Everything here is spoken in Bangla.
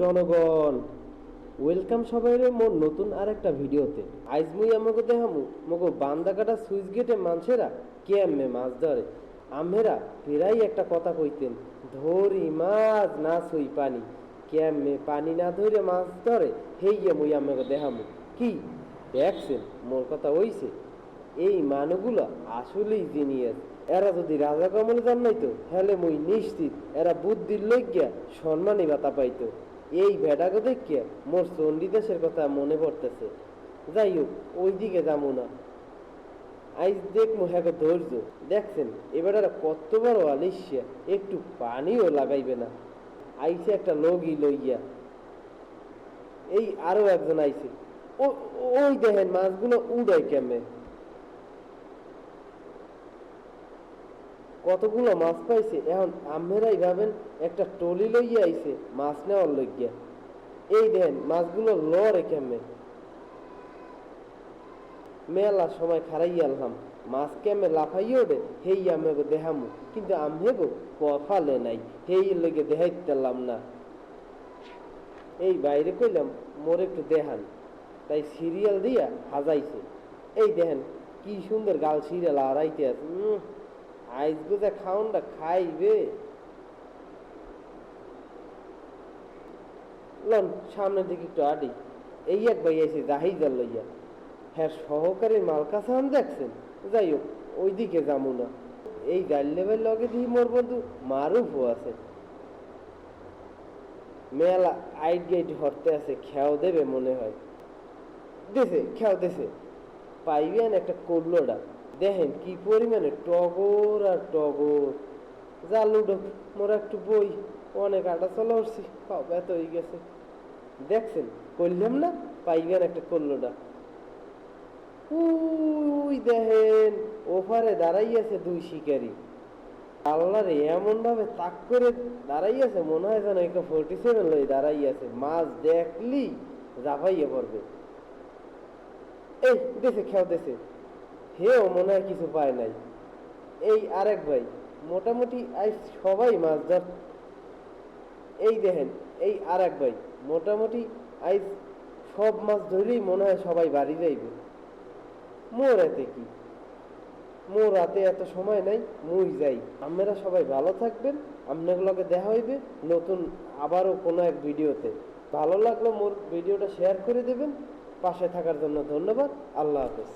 জনগণ। ওয়েলকাম সবাই রে মোর নতুন আর একটা ভিডিওতে। আইজ মুই আমাকে দেখামু, মগো বান্দা কাটা সুইচ গেটে মানুষেরা কেমনে মাছ ধরে। আমেরা ফেরাই একটা কথা কইতেন, ধরি মাছ না সই পানি, কেমনে পানি না ধরে মাছ ধরে? হেই হেইয়া মুই আমাকে দেখামু। কি? দেখছেন, মোর কথা হইছে। এই মানুষগুলো আসলেই জিনিয়াস এরা যদি রাজা কমলে জন্মাইতো হলে মুই নিশ্চিত এরা বুদ্ধির লইগিয়া সম্মানই বাতা পাইতো। এই ভেড়াকে দেখিয়া মোর চণ্ডীদাসের কথা মনে পড়তেছে। যাই হোক ওই দিকে যাব না। আইজ দেখমু হ্যাঁ ধৈর্য। দেখছেন, এবার কত বড় আলিশিয়া একটু পানিও লাগাইবে না। আইসে একটা লগই লইয়া। এই আরও একজন আইসে ওই দেখেন মাছগুলো উড়াই কেমনে? কতগুলো মাছ পাইছে? এখন আমেরাই ভাবেন একটা টলি লইয়া আইছে, মাছ নেওয়ার লইয়া এই দেন মাছগুলো লড়ে কেমনে? মেলা সময় খারাই আলহাম মাছ কেমে লাফাই ওঠে হেই আমেগো দেহামু কিন্তু আমেগো কফালে নাই, হেই লইগে দেখাইতেলাম না। এই বাইরে কইলাম, মোর একটু দেহান তাই সিরিয়াল দিয়া হাজাইছে এই দেখেন, কি সুন্দর গাল সিরিয়াল হারাইতে আছে। উম, আইস গোজা খাউনটা খাইবে। লন সামনের দিকে একটু আডি এই এক ভাই এসে জাহিজার লইয়া। হ্যাঁ সহকারী মালকা সাহান দেখছেন? যাই হোক ওই দিকে যাব না। এই লেভেল লগে দিই মোর বন্ধু মারুফও আছে। মেলা আইট গাইট হরতে আছে খেয়াও দেবে মনে হয়। দেশে খেয়াও দেশে পাইবেন একটা করলোটা দেখেন কি পরিমাণে টগর আর টগর। যা লুডো মোরা একটু বই, অনেক আটা চলে উঠছি ব্যথ হয়ে গেছে। দেখছেন, করলাম না? পাইবেন একটা করলোটা উই দেখেন ওপারে দাঁড়াই আছে দুই শিকারি। আল্লাহ রে এমন ভাবে তাক করে দাঁড়াই আছে, মনে হয় যেন একটা ফোরটি সেভেন লই দাঁড়াই আছে। মাছ দেখলি, জাফাইয়ে পড়বে। এই দেশে খেয়াও দেশে হেও মনে হয় কিছু পায় নাই। এই আরেক ভাই, মোটামুটি আজ সবাই মাছ ধর, এই দেখেন, এই আরেক ভাই, মোটামুটি আইজ সব মাছ ধরেই মনে হয় সবাই বাড়ি যাইবে। মোর এতে কি? মোর রাতে এত সময় নাই, মুই যাই। আপনারা সবাই ভালো থাকবেন আপনাগুলোকে দেখা হইবে, নতুন আবারও কোনো এক ভিডিওতে। ভালো লাগল মোর ভিডিওটা শেয়ার করে দেবেন। পাশে থাকার জন্য ধন্যবাদ, আল্লাহ হাফেজ।